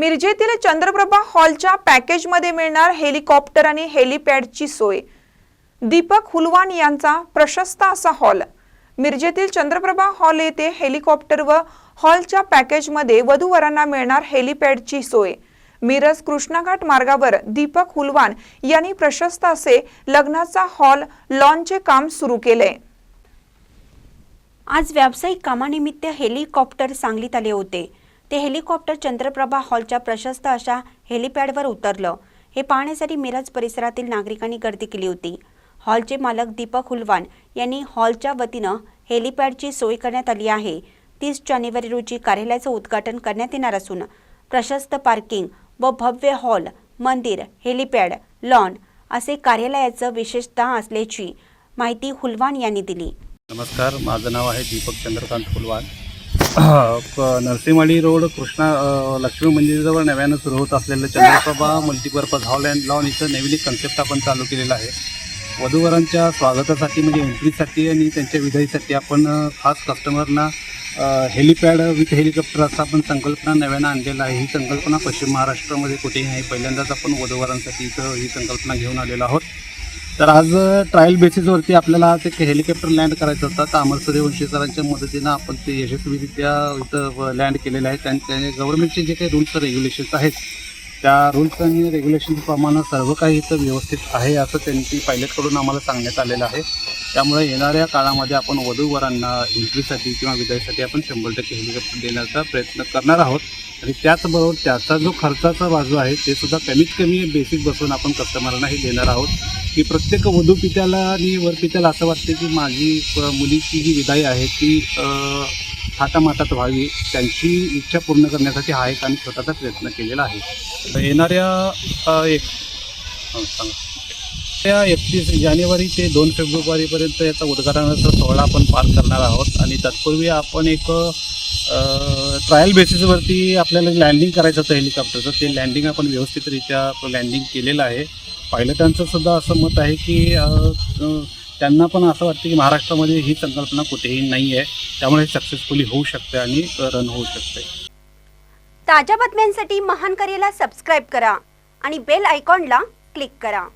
मिरजेतील चंद्रप्रभा हॉलच्या पॅकेजमध्ये मिळणार हेलिकॉप्टर आणि हेलिपॅडची सोय. दीपक हुलवान यांचा प्रशस्त असा हॉल. मिरजेतील चंद्रप्रभा हॉल येथे हेलिकॉप्टर व हॉलच्या पॅकेजमध्ये वधूवरांना मिळणार हेलिपॅडची सोय. मिरज कृष्णाघाट मार्गावर दीपक हुलवान यांनी प्रशस्त असे लग्नाचा हॉल लॉनचे काम सुरू केले. आज व्यावसायिक कामानिमित्त हेलिकॉप्टर सांगलीत आले होते. ते हेलिकॉप्टर चंद्रप्रभा हॉलच्या प्रशस्त अशा हेलिपॅडवर उतरलं. हे पाहण्यासाठी मिरज परिसरातील नागरिकांनी गर्दी केली होती. हॉलचे मालक दीपक हुलवान यांनी हॉलच्या वतीनं हेलिपॅडची सोय करण्यात आली आहे. तीस जानेवारी रोजी कार्यालयाचं उद्घाटन करण्यात येणार असून प्रशस्त पार्किंग व भव्य हॉल मंदिर हेलिपॅड लॉन असे कार्यालयाचं विशेषतः असल्याची माहिती हुलवान यांनी दिली. नमस्कार माझं नाव आहे दीपक चंद्रकांत हुलवान. नरसिंहवाडी रोड कृष्णा लक्ष्मी मंदिराजवळ नव्यानं सुरू होत असलेलं Chandraprabha multipurpose hall and lawn इथं नवीन एक कन्सेप्ट आपण चालू केलेला आहे. वधूवरांच्या स्वागतासाठी म्हणजे एंट्रीसाठी आणि त्यांच्या विधाईसाठी आपण खास कस्टमरना हेलिपॅड विथ हेलिकॉप्टर असा आपण संकल्पना नव्यानं आणलेला आहे. ही संकल्पना पश्चिम महाराष्ट्रामध्ये कुठेही नाही पहिल्यांदाच आपण वधूवरांसाठी इथं ही संकल्पना घेऊन आलेलो आहोत. तर आज ट्रायल बेसिसवरती आपल्याला आज एक हेलिकॉप्टर लँड करायचं होतं. तर अमर सूर्यवंशी सरांच्या मदतीनं आपण ते यशस्वीरित्या इथं लँड केलेलं आहे. त्यांच्या गव्हर्नमेंटचे जे काही रूल्स रेग्युलेशन्स आहेत त्या रूल्स आणि रेग्युलेशनप्रमाणे सर्व काही इथं व्यवस्थित आहे असं त्यांची पायलटकडून आम्हाला सांगण्यात आलेलं आहे. त्यामुळे येणाऱ्या काळामध्ये आपण वधूवरांना एंट्रीसाठी किंवा विदाईसाठी आपण शंभर टक्के हेलिकॉप्टर देण्याचा प्रयत्न करणार आहोत. आणि त्याचबरोबर त्याचा जो खर्चाचा बाजू आहे ते सुद्धा कमीत कमी बेसिक बसून आपण कस्टमरांनाही देणार आहोत. की प्रत्येक वधू पित्याला आणि वरपित्याला असं वाटते की माझी मुलीची जी विदाई आहे ती अ, थाटामाटात व्हावी. त्यांची इच्छा पूर्ण करण्यासाठी हा एक आम्ही स्वतःचा प्रयत्न केलेला आहे. येणाऱ्या एक सांगा. त्या एकतीस जानेवारी ते दोन फेब्रुवारीपर्यंत याचा उद्घाटनाचा सोहळा आपण पार करणार आहोत. आणि तत्पूर्वी आपण एक ट्रायल बेसिसवरती आपल्याला लँडिंग करायचं होतं हेलिकॉप्टरचं ते लँडिंग आपण व्यवस्थितरित्या लँडिंग केलेलं आहे. पायलटांचं सुद्धा असं मत आहे की त्यांना पण असं वाटतं की महाराष्ट्रामध्ये ही संकल्पना कुठेही नाही आहे. त्यामुळे सक्सेसफुली होऊ शकते आणि रन होऊ शकते. ताज्या बातम्यांसाठी महान करेला सबस्क्राईब करा आणि बेल आयकॉनला क्लिक करा.